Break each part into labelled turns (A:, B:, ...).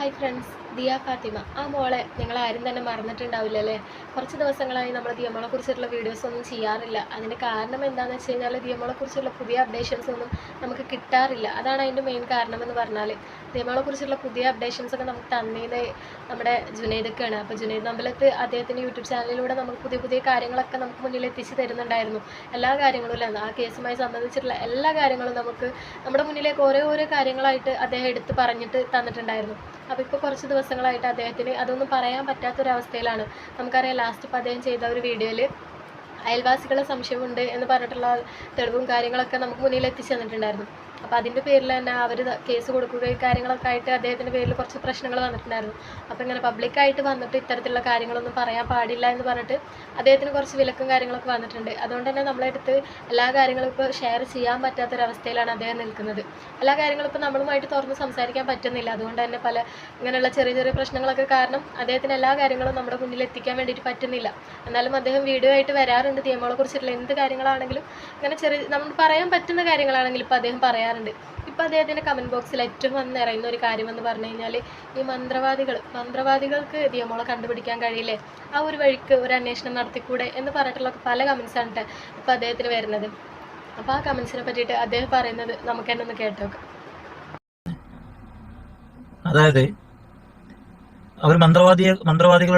A: Hi friends Diya Fathima. ആ മോളെ നിങ്ങൾ ആരും തന്നെ മറന്നിട്ടുണ്ടാവില്ല അല്ലേ കുറച്ച് ദിവസങ്ങളായി നമ്മൾ ദിയമോളെ കുറിച്ചിട്ടുള്ള വീഡിയോസ് ഒന്നും ചെയ്യാറില്ല. അതിന്റെ കാരണം എന്താണെന്ന് വെച്ച് കഴിഞ്ഞാൽ ദിയമോളെ കുറിച്ചുള്ള പുതിയ അപ്ഡേഷൻസ് ഒന്നും നമുക്ക് കിട്ടാറില്ല. അതാണ് അതിന്റെ മെയിൻ കാരണം എന്ന് പറഞ്ഞാൽ ദിയമോളെ കുറിച്ചുള്ള പുതിയ അപ്ഡേഷൻസ് ഒക്കെ നമുക്ക് തന്നീത് നമ്മുടെ ജുനൈദൊക്കെയാണ് അപ്പോൾ ജുനൈദ് നമ്പലത്ത് അദ്ദേഹത്തിന്റെ യൂട്യൂബ് ചാനലിലൂടെ നമുക്ക് പുതിയ പുതിയ കാര്യങ്ങളൊക്കെ നമുക്ക് മുന്നിൽ എത്തിച്ച് തരുന്നുണ്ടായിരുന്നു. എല്ലാ കാര്യങ്ങളും അല്ല? ആ കേസുമായി സംബന്ധിച്ചിട്ടുള്ള എല്ലാ കാര്യങ്ങളും നമുക്ക് നമ്മുടെ മുന്നിലേക്ക് ഓരോ ഓരോ കാര്യങ്ങളായിട്ട് അദ്ദേഹം എടുത്ത് പറഞ്ഞിട്ട് തന്നിട്ടുണ്ടായിരുന്നു. അപ്പോൾ ഇപ്പോൾ കുറച്ച് ദിവസങ്ങളായിട്ട് അദ്ദേഹത്തിന് അതൊന്നും പറയാൻ പറ്റാത്തൊരവസ്ഥയിലാണ്. നമുക്കറിയാം ലാസ്റ്റ് ഇപ്പോൾ അദ്ദേഹം ചെയ്ത ഒരു വീഡിയോയിൽ അയൽവാസികളെ സംശയമുണ്ട് എന്ന് പറഞ്ഞിട്ടുള്ള തെളിവും കാര്യങ്ങളൊക്കെ നമുക്ക് മുന്നിൽ എത്തിച്ചു തന്നിട്ടുണ്ടായിരുന്നു. അപ്പോൾ അതിന്റെ പേരിൽ തന്നെ അവർ കേസ് കൊടുക്കുകയും കാര്യങ്ങളൊക്കെ ആയിട്ട് അദ്ദേഹത്തിന്റെ പേരിൽ കുറച്ച് പ്രശ്നങ്ങൾ വന്നിട്ടുണ്ടായിരുന്നു. അപ്പോൾ ഇങ്ങനെ പബ്ലിക്കായിട്ട് വന്നിട്ട് ഇത്തരത്തിലുള്ള കാര്യങ്ങളൊന്നും പറയാൻ പാടില്ല എന്ന് പറഞ്ഞിട്ട് അദ്ദേഹത്തിന് കുറച്ച് വിലക്കും കാര്യങ്ങളൊക്കെ വന്നിട്ടുണ്ട്. അതുകൊണ്ട് തന്നെ നമ്മളെടുത്ത് എല്ലാ കാര്യങ്ങളും ഇപ്പോൾ ഷെയർ ചെയ്യാൻ പറ്റാത്തൊരവസ്ഥയിലാണ് അദ്ദേഹം നിൽക്കുന്നത്. എല്ലാ കാര്യങ്ങളും ഇപ്പോൾ നമ്മളുമായിട്ട് തുറന്ന് സംസാരിക്കാൻ പറ്റുന്നില്ല. അതുകൊണ്ട് തന്നെ പല ഇങ്ങനെയുള്ള ചെറിയ ചെറിയ പ്രശ്നങ്ങളൊക്കെ കാരണം അദ്ദേഹത്തിന് എല്ലാ കാര്യങ്ങളും നമ്മുടെ മുന്നിൽ എത്തിക്കാൻ വേണ്ടിയിട്ട് പറ്റുന്നില്ല. എന്നാലും അദ്ദേഹം വീഡിയോ ആയിട്ട് വരാറുണ്ട്. നിയമങ്ങളെ കുറിച്ചിട്ടുള്ള എന്ത് കാര്യങ്ങളാണെങ്കിലും ഇങ്ങനെ ചെറിയ നമ്മൾ പറയാൻ പറ്റുന്ന കാര്യങ്ങളാണെങ്കിലും ഇപ്പോൾ അദ്ദേഹം പറയാറുണ്ട്. ഇപ്പോൾ അദ്ദേഹത്തിന്റെ കമന്റ് ബോക്സിൽ ഏറ്റവും വന്ന് നിറയുന്ന ഒരു കാര്യമെന്ന് പറഞ്ഞു കഴിഞ്ഞാൽ ഈ മന്ത്രവാദികൾ മന്ത്രവാദികൾക്ക് ദിയമോളെ കണ്ടുപിടിക്കാൻ കഴിയില്ലേ? ആ ഒരു വഴിക്ക് ഒരു അന്വേഷണം നടത്തിക്കൂടെ എന്ന് പറഞ്ഞിട്ടുള്ള പല കമൻസാണ് കേട്ടോ ഇപ്പോൾ അദ്ദേഹത്തിന് വരുന്നത്. അപ്പോൾ ആ കമൻസിനെ പറ്റിയിട്ട് അദ്ദേഹം പറയുന്നത് നമുക്ക് തന്നെ ഒന്ന് കേട്ടോക്കാം
B: അതായത് അവർ മന്ത്രവാദി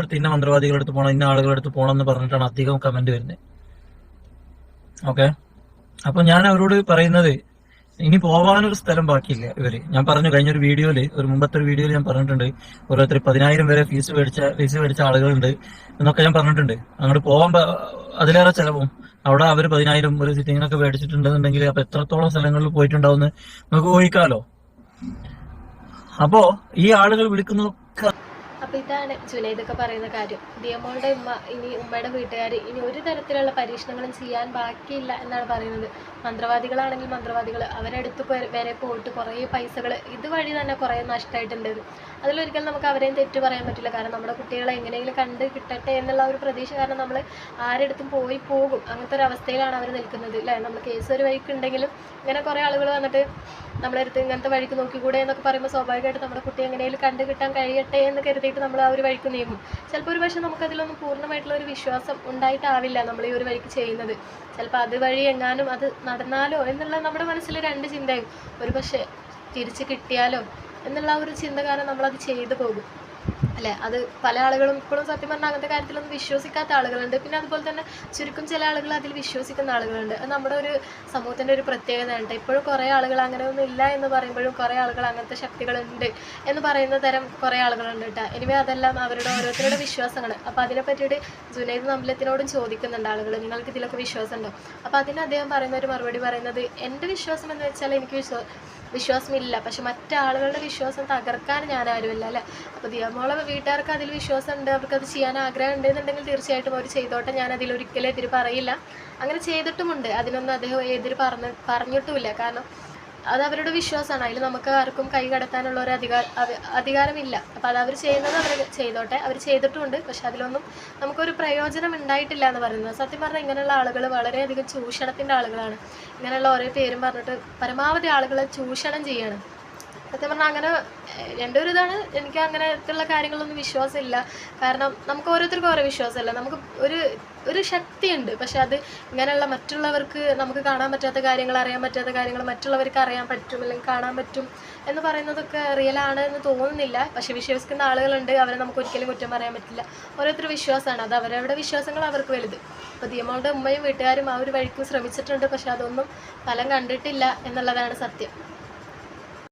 B: അടുത്ത് ഇന്ന മന്ത്രവാദികളുടെ അടുത്ത് പോകണം ഇന്ന ആളുകളുടെ അടുത്ത് പോകണം എന്ന് പറഞ്ഞിട്ടാണ് അധികം കമന്റ് വരുന്നത്. ഓക്കെ അപ്പൊ ഞാൻ അവരോട് പറയുന്നത് ഇനി പോവാനൊരു സ്ഥലം ബാക്കിയില്ല ഇവർ. ഞാൻ പറഞ്ഞു കഴിഞ്ഞൊരു വീഡിയോയിൽ ഒരു മുമ്പത്തെ ഒരു വീഡിയോയിൽ ഞാൻ പറഞ്ഞിട്ടുണ്ട് ഓരോരുത്തർ പതിനായിരം വരെ ഫീസ് മേടിച്ച ഫീസ് മേടിച്ച ആളുകളുണ്ട് എന്നൊക്കെ ഞാൻ പറഞ്ഞിട്ടുണ്ട്. അങ്ങോട്ട് പോകാൻ അതിലേറെ ചെലവും. അവിടെ അവർ പതിനായിരം ഒരു സിറ്റിങ്ങിനൊക്കെ മേടിച്ചിട്ടുണ്ടെന്നുണ്ടെങ്കിൽ അപ്പൊ എത്രത്തോളം സ്ഥലങ്ങളിൽ പോയിട്ടുണ്ടാവുമെന്ന് നമുക്ക് ഊഹിക്കാലോ. അപ്പോ ഈ ആളുകൾ വിളിക്കുന്നതൊക്കെ
A: അപ്പോൾ ഇതാണ് ജുനൈദൊക്കെ പറയുന്ന കാര്യം. ദിയമോളുടെ ഉമ്മ ഇനി ഉമ്മയുടെ വീട്ടുകാർ ഇനി ഒരു തരത്തിലുള്ള പരീക്ഷണങ്ങളും ചെയ്യാൻ ബാക്കിയില്ല എന്നാണ് പറയുന്നത്. മന്ത്രവാദികളാണെങ്കിൽ മന്ത്രവാദികൾ അവരെടുത്ത് വരെ പോയിട്ട് കുറേ പൈസകൾ ഇതുവഴി തന്നെ കുറേ നഷ്ടമായിട്ടുണ്ട് അതിലൊരിക്കലും നമുക്ക് അവരെയും തെറ്റ് പറയാൻ പറ്റില്ല. കാരണം നമ്മുടെ കുട്ടികളെ എങ്ങനെയെങ്കിലും കണ്ട് കിട്ടട്ടെ എന്നുള്ള ഒരു പ്രതീക്ഷ കാരണം നമ്മൾ ആരെടുത്തും പോയി പോകും. അങ്ങനത്തെ ഒരു അവസ്ഥയിലാണ് അവർ നിൽക്കുന്നത് അല്ലേ നമ്മൾ കേസ് ഒരു വഴിക്ക് ഉണ്ടെങ്കിലും ഇങ്ങനെ കുറേ ആളുകൾ വന്നിട്ട് നമ്മളടുത്ത് ഇങ്ങനത്തെ വഴിക്ക് നോക്കിക്കൂടെ എന്നൊക്കെ പറയുമ്പോൾ സ്വാഭാവികമായിട്ട് നമ്മുടെ കുട്ടി എങ്ങനെയും കണ്ടു കിട്ടാൻ കഴിയട്ടെ എന്ന് കരുതിയിട്ട് നമ്മൾ ആ ഒരു വഴിക്ക് നീങ്ങും. ചിലപ്പോൾ ഒരു പക്ഷേ നമുക്കതിലൊന്നും പൂർണമായിട്ടുള്ള ഒരു വിശ്വാസം ഉണ്ടായിട്ടാവില്ല നമ്മൾ ഈ ഒരു വഴിക്ക് ചെയ്യുന്നത്. ചിലപ്പോൾ അതുവഴി എങ്ങാനും അത് നടന്നാലോ എന്നുള്ള നമ്മുടെ മനസ്സിൽ രണ്ട് ചിന്തയും. ഒരു പക്ഷേ തിരിച്ച് കിട്ടിയാലോ എന്നുള്ള ഒരു ചിന്ത കാരണം നമ്മളത് ചെയ്തു പോകും. അല്ലേ? അത് പല ആളുകളും ഇപ്പോഴും സത്യം പറഞ്ഞാൽ അങ്ങനത്തെ കാര്യത്തിലൊന്നും വിശ്വസിക്കാത്ത ആളുകളുണ്ട്. പിന്നെ അതുപോലെ തന്നെ ചുരുക്കം ചില ആളുകൾ അതിൽ വിശ്വസിക്കുന്ന ആളുകളുണ്ട്. അത് നമ്മുടെ ഒരു സമൂഹത്തിന്റെ ഒരു പ്രത്യേകതയാണ് ട്ടോ. ഇപ്പോഴും കുറേ ആളുകൾ അങ്ങനെ ഒന്നും ഇല്ല എന്ന് പറയുമ്പോഴും കുറേ ആളുകൾ അങ്ങനത്തെ ശക്തികളുണ്ട് എന്ന് പറയുന്ന തരം കുറേ ആളുകളുണ്ട് കേട്ടോ എനിവേ അതെല്ലാം അവരുടെ ഓരോരുത്തരുടെ വിശ്വാസങ്ങൾ അപ്പോൾ അതിനെ പറ്റിയിട്ട് ജുനൈദ് നമ്പലത്തിനോടും ചോദിക്കുന്നുണ്ട് ആളുകൾ നിങ്ങൾക്ക് ഇതിലൊക്കെ വിശ്വാസമുണ്ടോ? അപ്പോൾ അതിന് അദ്ദേഹം പറയുന്ന ഒരു മറുപടി പറയുന്നത് എന്റെ വിശ്വാസം എന്ന് വെച്ചാൽ എനിക്ക് വിശ്വാ വിശ്വാസമില്ല. പക്ഷെ മറ്റാളുകളുടെ വിശ്വാസം തകർക്കാൻ ഞാൻ ആരുമില്ല അല്ലേ? അപ്പോൾ ദിയമോളെ വീട്ടുകാർക്ക് അതിൽ വിശ്വാസമുണ്ട് അവർക്ക് അത് ചെയ്യാൻ ആഗ്രഹം ഉണ്ട് എന്നുണ്ടെങ്കിൽ തീർച്ചയായിട്ടും അവർ ചെയ്തോട്ടെ. ഞാൻ അതിൽ ഒരിക്കലും എതിര് പറയില്ല. അങ്ങനെ ചെയ്തിട്ടുമുണ്ട്. അതിനൊന്നും അദ്ദേഹം എതിര് പറഞ്ഞ പറഞ്ഞിട്ടുമില്ല. കാരണം അത് അവരുടെ വിശ്വാസമാണ്. അതിൽ നമുക്ക് ആർക്കും കൈ കടത്താനുള്ള ഒരു അധികാര അധികാരമില്ല. അപ്പോൾ അത് അവർ ചെയ്യുന്നത് അവർ ചെയ്തോട്ടെ. അവർ ചെയ്തിട്ടുമുണ്ട്. പക്ഷെ അതിലൊന്നും നമുക്കൊരു പ്രയോജനം ഉണ്ടായിട്ടില്ല എന്ന് പറയുന്നത്. സത്യം പറഞ്ഞാൽ ഇങ്ങനെയുള്ള ആളുകൾ വളരെയധികം ചൂഷണത്തിന്റെ ആളുകളാണ്. ഇങ്ങനെയുള്ള ഓരോ പേരും പറഞ്ഞിട്ട് പരമാവധി ആളുകളെ ചൂഷണം ചെയ്യാണ്. സത്യം പറഞ്ഞാൽ അങ്ങനെ എന്റെ ഒരു ഇതാണ് എനിക്ക് അങ്ങനത്തുള്ള കാര്യങ്ങളൊന്നും വിശ്വാസമില്ല. കാരണം നമുക്ക് ഓരോരുത്തർക്കും ഓരോ വിശ്വാസമല്ല. നമുക്ക് ഒരു ഒരു ശക്തിയുണ്ട്. പക്ഷെ അത് ഇങ്ങനെയുള്ള മറ്റുള്ളവർക്ക് നമുക്ക് കാണാൻ പറ്റാത്ത കാര്യങ്ങൾ അറിയാൻ പറ്റാത്ത കാര്യങ്ങൾ മറ്റുള്ളവർക്ക് അറിയാൻ പറ്റും അല്ലെങ്കിൽ കാണാൻ പറ്റും എന്ന് പറയുന്നതൊക്കെ റിയൽ ആണ് എന്ന് തോന്നുന്നില്ല. പക്ഷെ വിശ്വസിക്കുന്ന ആളുകളുണ്ട്. അവരെ നമുക്ക് ഒരിക്കലും കുറ്റം പറയാൻ പറ്റില്ല. ഓരോരുത്തർ വിശ്വാസമാണ്. അത് അവരവരുടെ വിശ്വാസങ്ങൾ അവർക്ക് വലുത്. അപ്പോൾ ദിയമോളുടെ ഉമ്മയും വീട്ടുകാരും ആ ഒരു വഴിക്കും ശ്രമിച്ചിട്ടുണ്ട്. പക്ഷെ അതൊന്നും ഫലം കണ്ടിട്ടില്ല എന്നുള്ളതാണ് സത്യം.